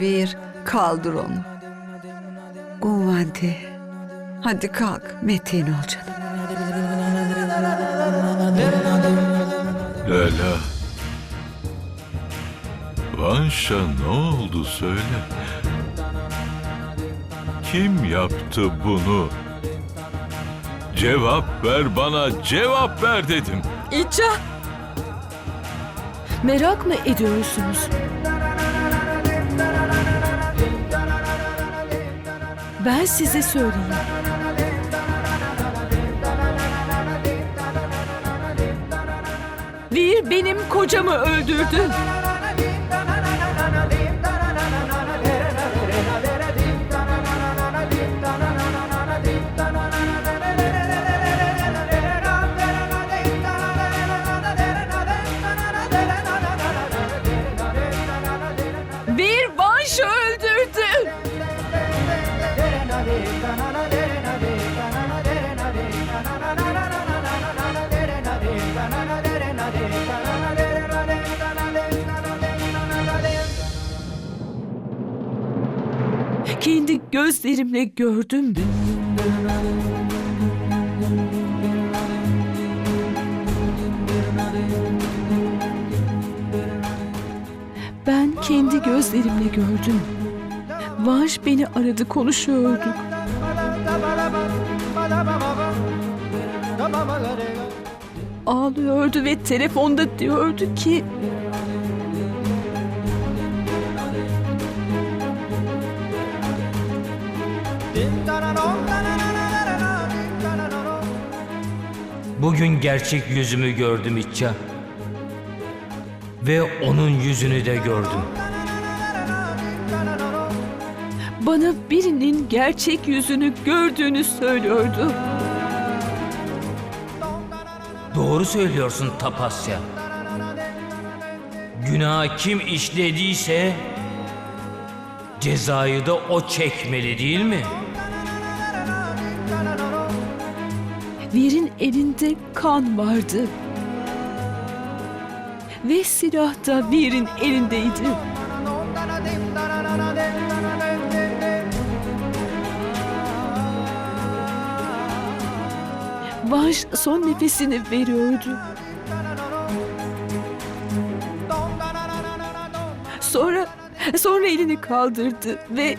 Bir kaldır onu. Guvanti. Hadi kalk. Metin ol canım. Leyla. Vanşa ne oldu söyle. Kim yaptı bunu? Cevap ver bana, cevap ver dedim. İca! Merak mı ediyorsunuz? Ben size söyleyeyim. Vir benim kocamı öldürdü. Kendi gözlerimle gördüm. Ben kendi gözlerimle gördüm. Vanş beni aradı konuşuyorduk. Ağlıyordu ve telefonda diyordu ki Bugün gerçek yüzümü gördüm İtça. Ve onun yüzünü de gördüm. Bana birinin gerçek yüzünü gördüğünü söylüyordu. Doğru söylüyorsun Tapasya. Günah kim işlediyse cezayı da o çekmeli değil mi? Vir'in elinde kan vardı. Ve silah da Vir'in elindeydi. Vanş son nefesini veriyordu. Sonra sonra elini kaldırdı ve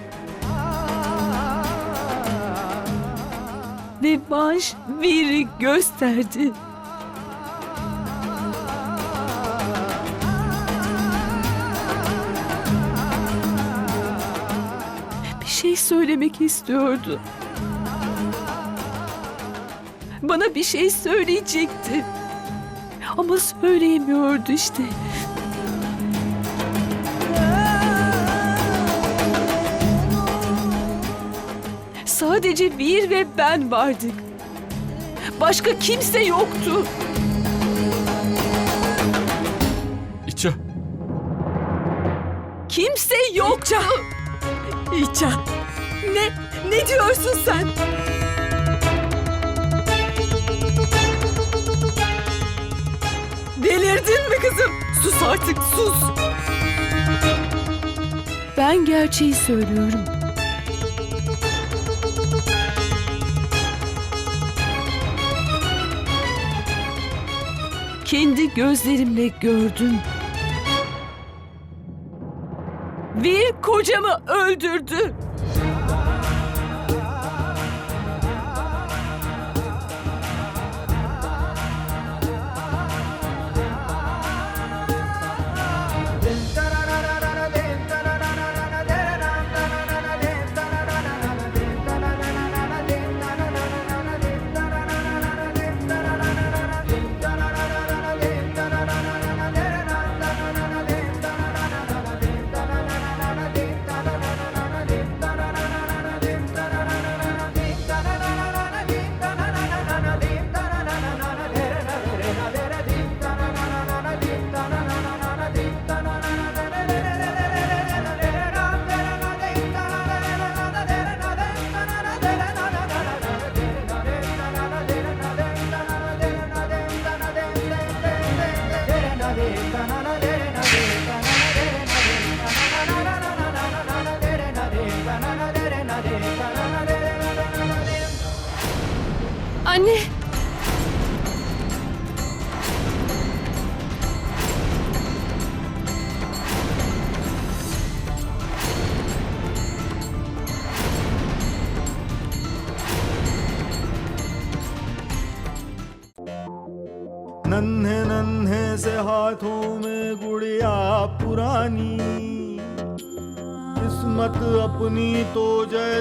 ve Vanş Vir'i gösterdi. Bir şey söylemek istiyordu. Bana bir şey söyleyecekti. Ama söyleyemiyordu işte. Sadece Vir ve ben vardık. Başka kimse yoktu. İça, Kimse yoktu. İça. Ne ne diyorsun sen? Sus artık sus. Ben gerçeği söylüyorum. Kendi gözlerimle gördüm. Bir kocamı öldürdü. Anne. नन्हे नन्हे से हाथों में गुड़िया पुरानी किस्मत अपनी तो जैसे